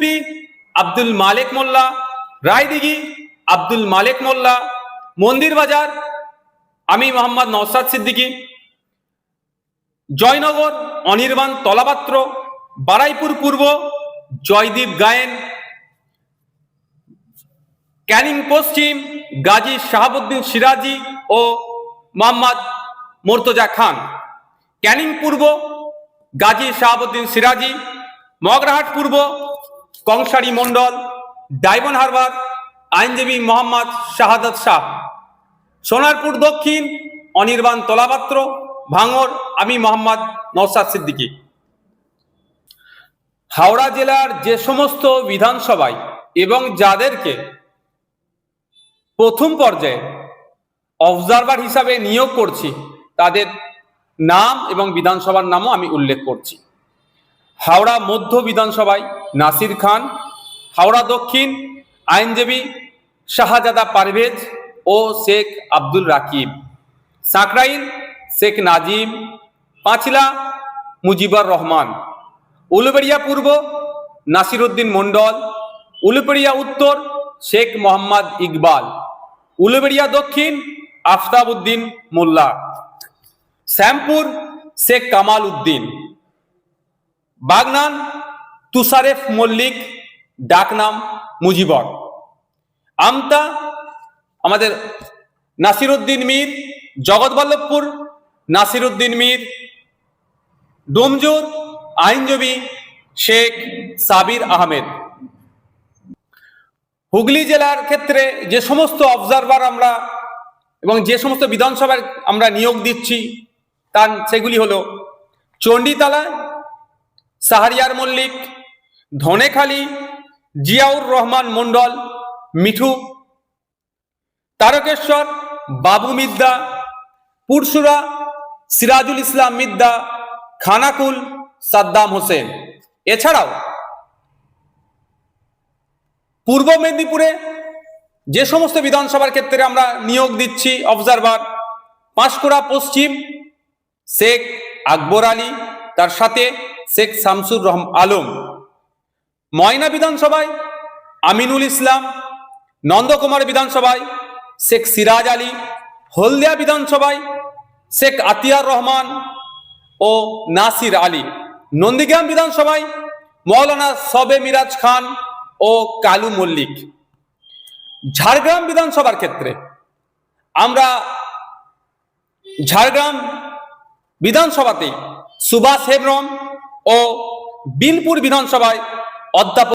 MP Abdul Malek Molla, Raydighi Abdul Malek Molla, Mandirbazar আমি মোহাম্মদ নওসাদ সিদ্দিকী, জয়নগর অনির্বাণ তলাপাত্র, বারাইপুর পূর্ব জয়দীপ গায়েন, ক্যানিং পশ্চিম গাজী শাহাবুদ্দিন সিরাজি ও মোহাম্মদ মোর্তজা খান। ক্যানিং পূর্ব গাজী শাহাবুদ্দিন সিরাজি, মগরাহাট পূর্ব কংসারী মণ্ডল, diamond Harbour, আইনজীবী মোহাম্মদ শাহাদাত শাহ। সোনারপুর দক্ষিণ, অনির্বাণ তলাপাত্র, ভাঙর, আমি মোহাম্মদ নৌসাদ সিদ্দিকী। হাওড়া জেলার যে সমস্ত বিধানসভায় এবং যাদেরকে প্রথম পর্যায়ে অবজারভার হিসাবে নিয়োগ করছি, তাদের নাম এবং বিধানসভার নামও আমি উল্লেখ করছি। হাওড়া মধ্য বিধানসভায় নাসির খান, হাওড়া দক্ষিণ আইনজীবী শাহজাদা পারভেজ ও শেখ আব্দুল রাকিব সাঁকরাইল শেখ নাজিম, পাঁচলা মুজিবর রহমান, উলুবেড়িয়া পূর্ব নাসিরুদ্দিন মণ্ডল, উলুবেড়িয়া উত্তর শেখ মোহাম্মদ ইকবাল, উলুবেড়িয়া দক্ষিণ আফতাব উদ্দিন মোল্লা, শ্যামপুর শেখ কামাল উদ্দিন। বাগনান, তুষারেফ মল্লিক, ডাকনাম মুজিবর। আমতা আমাদের নাসিরুদ্দিন মীর, জগৎবল্লভপুর নাসিরুদ্দিন মীর, ডোমজোর আইনজীবী শেখ সাবির আহমেদ। হুগলি জেলার ক্ষেত্রে যে সমস্ত অবজারভার আমরা এবং যে সমস্ত বিধানসভার আমরা নিয়োগ দিচ্ছি, তার সেগুলি হলো চণ্ডীতলা সাহারিয়ার মল্লিক, ধনেখালি জিয়াউর রহমান মণ্ডল, মিঠু, তারকেশ্বর বাবু মিদ্দা পুরসুরা সিরাজুল ইসলাম মিদ্দা, খানাকুল সাদ্দাম হোসেন। এছাড়াও পূর্ব মেদিনীপুরে যে সমস্ত বিধানসভার ক্ষেত্রে আমরা নিয়োগ দিচ্ছি অবজারভার পাঁশকুড়া পশ্চিম, শেখ আকবর আলী, তার সাথে শেখ শামসুর রহম আলম, ময়না বিধানসভায়, আমিনুল ইসলাম, নন্দকুমার বিধানসভায়, শেখ সিরাজ আলী, হলদিয়া বিধানসভায়, শেখ আতিয়ার রহমান ও নাসির আলী। নন্দীগ্রাম বিধানসভায় মৌলানা সবে মিরাজ খান ও কালু মল্লিক। ঝাড়গ্রাম বিধানসভার ক্ষেত্রে আমরা ঝাড়গ্রাম বিধানসভাতে সুভাষ হেমব্রম ও বিনপুর বিধানসভায় অধ্যাপক